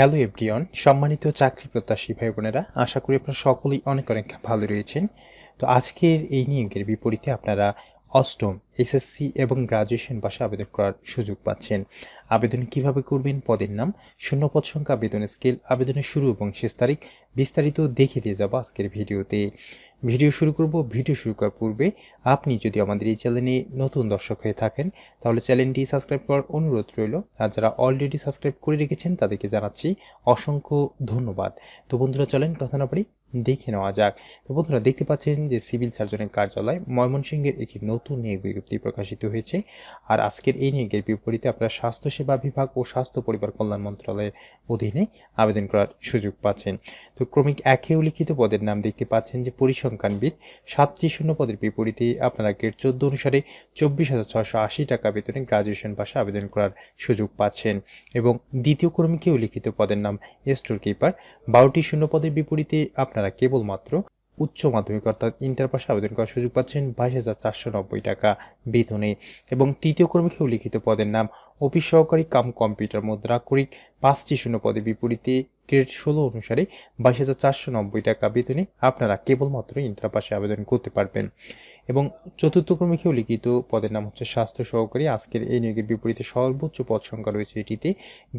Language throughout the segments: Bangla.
হ্যালো এভরিওন সম্মানিত চাকরি প্রত্যাশী ভাই বোনেরা আশা করি আপনারা সকলেই অনেক অনেক ভালো রয়েছেন। তো আজকের এই নিয়োগের বিপরীতে আপনারা অষ্টম এসএসসি এবং গ্রাজুয়েশন পাশে আবেদন করার সুযোগ পাচ্ছেন। আবেদন কীভাবে করবেন, পদের নাম, শূন্য পদ সংখ্যা আবেদনের স্কেল আবেদনের শুরু এবং শেষ তারিখ বিস্তারিত দেখে দিয়ে যাব আজকের ভিডিওতে। ভিডিও শুরু করব। ভিডিও শুরু করার পূর্বে আপনি যদি আমাদের এই চ্যানেলে নতুন দর্শক হয়ে থাকেন, তাহলে চ্যানেলটি সাবস্ক্রাইব করার অনুরোধ রইল। আর যারা অলরেডি সাবস্ক্রাইব করে রেখেছেন, তাদেরকে জানাচ্ছি অসংখ্য ধন্যবাদ। তো বন্ধুরা, চলেন কথা না পারি দেখে নেওয়া যাক। তো বন্ধুরা, দেখতে পাচ্ছেন যে সিভিল সার্জনের কার্যালয় ময়মনসিংহের একটি নতুন নিয়োগ বিজ্ঞপ্তি প্রকাশিত হয়েছে। আর আজকের এই নিয়োগের বিপরীতে আপনারা স্বাস্থ্যসেবা বিভাগ ও স্বাস্থ্য পরিবার কল্যাণ মন্ত্রণালয়ের অধীনে আবেদন করার সুযোগ পাচ্ছেন। তো ক্রমিক একে উল্লিখিত পদের নাম দেখতে পাচ্ছেন যে পরিসংখ্যানবিদ সাতটি শূন্য পদের বিপরীতে আপনারা গেট চোদ্দ অনুসারে চব্বিশ হাজার ছশো আশি টাকা বেতনে গ্রাজুয়েশন পাশে আবেদন করার সুযোগ পাচ্ছেন। এবং দ্বিতীয় ক্রমিকে উল্লিখিত পদের নাম স্টোর কিপার বারোটি শূন্য পদের বিপরীতে আপনারা কেবলমাত্র উচ্চ মাধ্যমিক অর্থাৎ ইন্টার পাশে আবেদন করার সুযোগ পাচ্ছেন বাইশ হাজার চারশো নব্বই টাকা বেতনে। এবং তৃতীয় ক্রমিকে উল্লিখিত পদের নাম অফিস সহকারী কাম কম্পিউটার মুদ্রাক্ষরিক, পাঁচটি শূন্য পদের বিপরীতে গ্রেড ষোলো অনুসারে বাইশ হাজার চারশো নব্বই টাকা বেতনে আপনারা কেবলমাত্র ইন্টার পাশে আবেদন করতে পারবেন। এবং চতুর্থ ক্রমিকে লিখিত পদের নাম হচ্ছে স্বাস্থ্য সহকারী। আজকের এই নিয়োগের বিপরীতে সর্বোচ্চ পদ সংখ্যা রয়েছে এটিতে।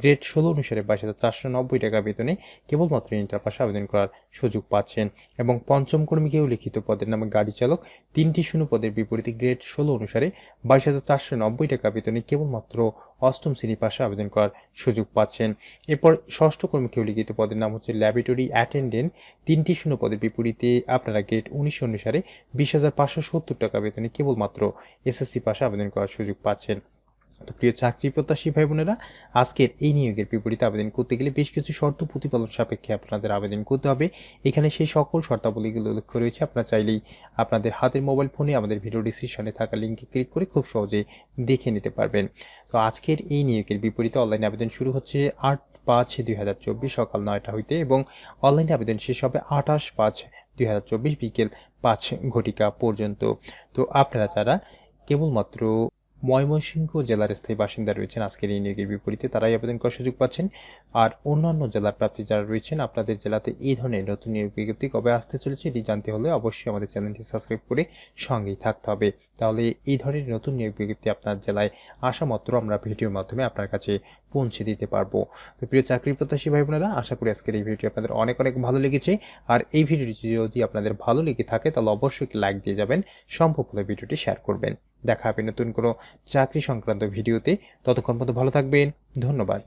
গ্রেড ষোলো অনুসারে বাইশ হাজার চারশো নব্বই টাকা বেতনে কেবলমাত্র ইন্টার পাশে আবেদন করার সুযোগ পাচ্ছেন। এবং পঞ্চম কর্মীকেও লিখিত পদের নামে গাড়ি চালক তিনটি শূন্য পদের বিপরীতে গ্রেড ষোলো অনুসারে বাইশ হাজার চারশো নব্বই টাকা বেতনে কেবলমাত্র অষ্টম শ্রেণি পাশে আবেদন করার সুযোগ পাচ্ছেন। এরপর ষষ্ঠ কর্মীকেও লিখিত পদের নাম হচ্ছে ল্যাবরেটরি অ্যাটেন্ডেন্ট। তিনটি শূন্য পদের বিপরীতে আপনারা গ্রেড উনিশ অনুসারে বিশ হাজার পাঁচশো সত্তর টাকা বেতনে কেবলমাত্র এসএসসি পাশে আবেদন করার সুযোগ পাচ্ছেন। তো প্রিয় চাকরি প্রত্যাশী ভাই বোনেরা, আজকের এই নিয়োগের বিপরীতে আবেদন করতে গেলে বেশ কিছু শর্ত প্রতিপালন সাপেক্ষে আপনাদের আবেদন করতে হবে। এখানে সেই সকল শর্তাবলীগুলো উল্লেখ রয়েছে। আপনারা চাইলেই আপনাদের হাতের মোবাইল ফোনে আমাদের ভিডিও ডিসক্রিপশনে থাকা লিঙ্কে ক্লিক করে খুব সহজে দেখে নিতে পারবেন। তো আজকের এই নিয়োগের বিপরীতে অনলাইন আবেদন শুরু হচ্ছে আট পাঁচ দুই হাজার চব্বিশ সকাল নয়টা হইতে এবং অনলাইনে আবেদন শেষ হবে আঠাশ পাঁচ দুই হাজার চব্বিশ বিকেল। পাঁচ ঘটিকা পর্যন্ত। তো আপনারা যারা কেবলমাত্র ময়মনসিংহ জেলার স্থায়ী বাসিন্দা রয়েছেন আজকের এই নিয়োগের বিপরীতে। তারাই আবেদন করার সুযোগ পাচ্ছেন। আর অন্যান্য জেলার প্রার্থী যারা রয়েছেন, আপনাদের জেলাতে এই ধরনের নতুন নিয়োগ বিজ্ঞপ্তি কবে আসতে চলেছে এটি জানতে হলে অবশ্যই আমাদের চ্যানেলটি সাবস্ক্রাইব করে সঙ্গেই থাকতে হবে। তাহলে এই ধরনের নতুন নিয়োগ বিজ্ঞপ্তি আপনার জেলায় আসা মাত্র আমরা ভিডিওর মাধ্যমে আপনার কাছে পৌঁছে দিতে পারব। তো প্রিয় চাকরি প্রত্যাশী ভাই বোনেরা, আশা করি আজকের এই ভিডিওটি আপনাদের অনেক অনেক ভালো লেগেছে। আর এই ভিডিওটি যদি আপনাদের ভালো লেগে থাকে, তাহলে অবশ্যই লাইক দিয়ে যাবেন, সম্ভব হলে ভিডিওটি শেয়ার করবেন। দেখা হবে নতুন কোনো চাকরি সংক্রান্ত ভিডিওতে ততক্ষণ পর্যন্ত ভালো থাকবেন। ধন্যবাদ।